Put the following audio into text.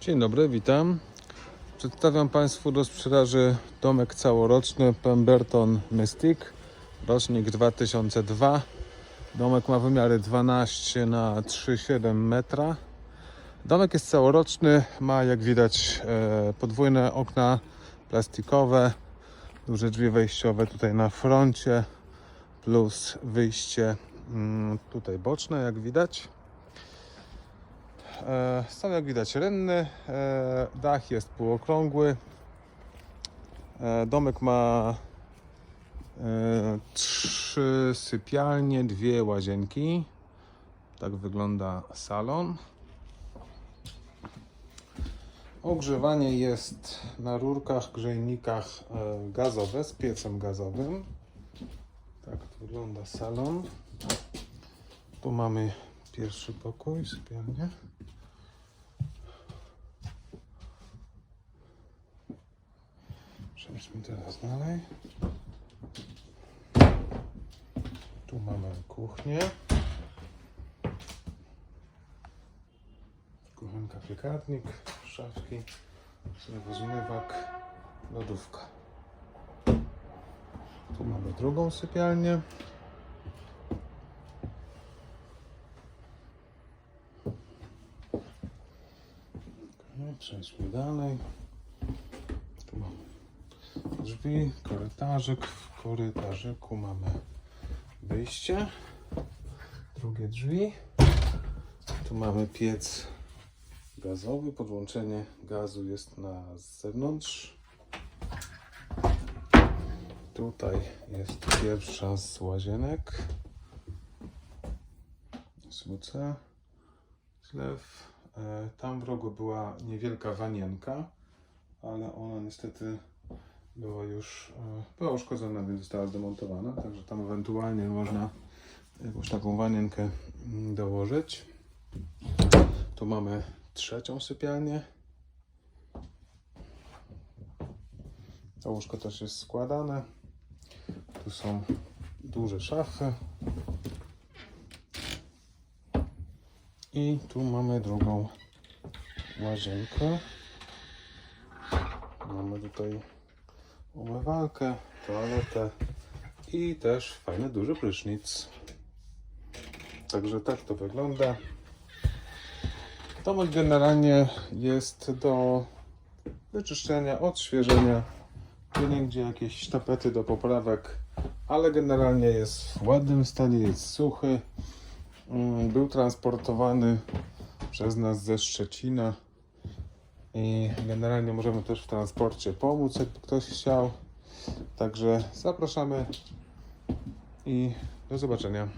Dzień dobry, witam. Przedstawiam Państwu do sprzedaży domek całoroczny Pemberton Mystic, rocznik 2002. Domek ma wymiary 12 na 3,7 metra. Domek jest całoroczny, ma jak widać e, podwójne okna plastikowe, duże drzwi wejściowe tutaj na froncie, plus wyjście mm, tutaj boczne, jak widać. E, Są jak widać rynny, e, dach jest półokrągły. E, Domek ma trzy sypialnie, dwie łazienki. Tak wygląda salon. Ogrzewanie jest na rurkach, grzejnikach gazowe z piecem gazowym. Tak wygląda salon. Tu mamy pierwszy pokój, sypialnię. Przejdźmy teraz dalej. Tu mamy kuchnię. Kuchenka, piekarnik, szafki, zmywak, lodówka. Tu mamy drugą sypialnię. Przejdźmy dalej. Drzwi, korytarzyk. W korytarzyku mamy wyjście. Drugie drzwi. Tu mamy piec gazowy. Podłączenie gazu jest na zewnątrz. Tutaj jest pierwsza z łazienek. SWC. Zlew. E, Tam w rogu była niewielka wanienka, ale ona niestety była już e, była uszkodzona, więc została zdemontowana. Także tam ewentualnie można jakąś taką wanienkę mm, dołożyć. Tu mamy trzecią sypialnię. To łóżko też jest składane. Tu są duże szafy. I tu mamy drugą łazienkę. Mamy tutaj umywalkę, toaletę i też fajny duży prysznic. Także tak to wygląda. Domek generalnie jest do wyczyszczenia, odświeżenia. Gdzie jakieś tapety do poprawek, ale generalnie jest w ładnym stanie, jest suchy. Mm, Był transportowany przez nas ze Szczecina i generalnie możemy też w transporcie pomóc, jakby ktoś chciał. Także zapraszamy i do zobaczenia.